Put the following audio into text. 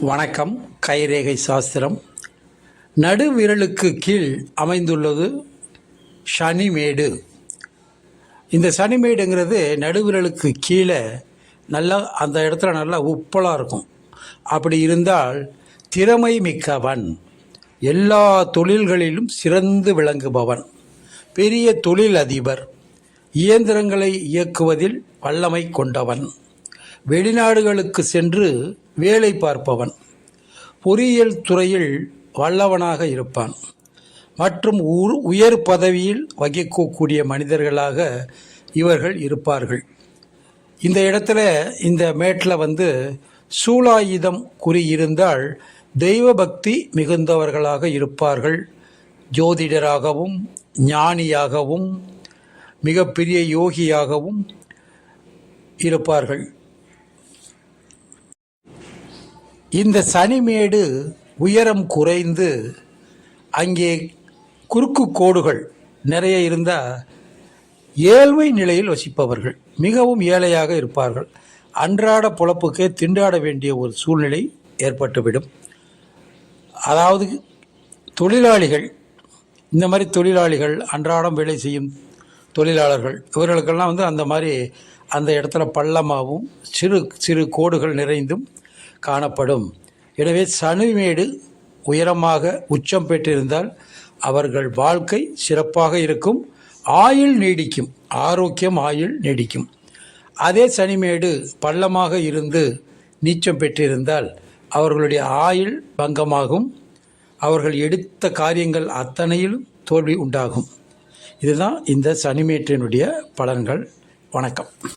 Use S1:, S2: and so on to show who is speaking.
S1: வணக்கம். கைரேகை சாஸ்திரம். நடுவிரலுக்கு கீழ் அமைந்துள்ளது சனிமேடு. இந்த சனிமேடுங்கிறது நடுவிரலுக்கு கீழே நல்லா அந்த இடத்துல நல்லா உப்பலாக இருக்கும். அப்படி இருந்தால் திறமை மிக்கவன். எல்லா தொழில்களிலும் சிறந்து விளங்குபவன். பெரிய தொழில் அதிபர் இயந்திரங்களை இயக்குவதில் வல்லமை கொண்டவன். வெளிநாடுகளுக்கு சென்று வேலை பார்ப்பவன். பொறியியல் துறையில் வல்லவனாக இருப்பான். மற்றும் உ- உயர் பதவியில் வகிக்கக்கூடிய மனிதர்களாக இவர்கள் இருப்பார்கள். இந்த இடத்துல இந்த மேட்டில் வந்து சூலாயுதம் குறியிருந்தால் தெய்வ பக்தி மிகுந்தவர்களாக இருப்பார்கள். ஜோதிடராகவும் ஞானியாகவும் மிகப்பெரிய யோகியாகவும் இருப்பார்கள். இந்த சனிமேடு உயரம் குறைந்து அங்கே குறுக்கு கோடுகள் நிறைய இருந்தால் ஏழ்மை நிலையில் வசிப்பவர்கள் மிகவும் ஏழையாக இருப்பார்கள். அன்றாட பொழப்புக்கே திண்டாட வேண்டிய ஒரு சூழ்நிலை ஏற்பட்டுவிடும். அதாவது தொழிலாளிகள் இந்த மாதிரி தொழிலாளிகள் அன்றாடம் வேலை செய்யும் தொழிலாளர்கள் இவர்களுக்கெல்லாம் வந்து அந்த மாதிரி அந்த இடத்துல பள்ளமாகவும் சிறு சிறு கோடுகள் நிறைந்தும் காணப்படும். எனவே சனிமேடு உயரமாக உச்சம் பெற்றிருந்தால் அவர்கள் வாழ்க்கை சிறப்பாக இருக்கும். ஆயுள் நீடிக்கும். ஆரோக்கியம் ஆயுள் நீடிக்கும். அதே சனிமேடு பள்ளமாக இருந்து நீச்சம் பெற்றிருந்தால் அவர்களுடைய ஆயுள் பங்கமாகும். அவர்கள் எடுத்த காரியங்கள் அத்தனையிலும் தோல்வி உண்டாகும். இதுதான் இந்த சனிமேற்றினுடைய பலன்கள். வணக்கம்.